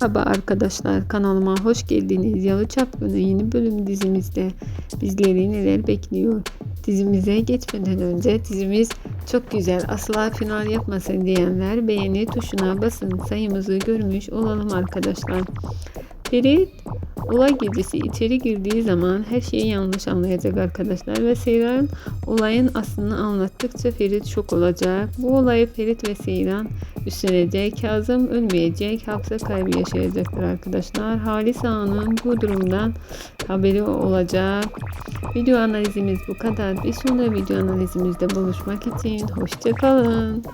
Merhaba arkadaşlar kanalıma hoş geldiniz. Yalı Çapkını yeni bölüm dizimizde bizleri neler bekliyor? Dizimize geçmeden önce dizimiz çok güzel asla final yapmasın diyenler beğeni tuşuna basın sayımızı görmüş olalım arkadaşlar. Ferit olay gecesi içeri girdiği zaman her şeyi yanlış anlayacak arkadaşlar ve Seyran olayın aslını anlattıkça Ferit şok olacak. Bu olayı Ferit ve Seyran üstlenecek. Kazım ölmeyecek. Hapse kaybı yaşayacaktır arkadaşlar. Halis Ağa'nın bu durumdan haberi olacak. Video analizimiz bu kadar. Bir sonraki video analizimizde buluşmak için hoşçakalın.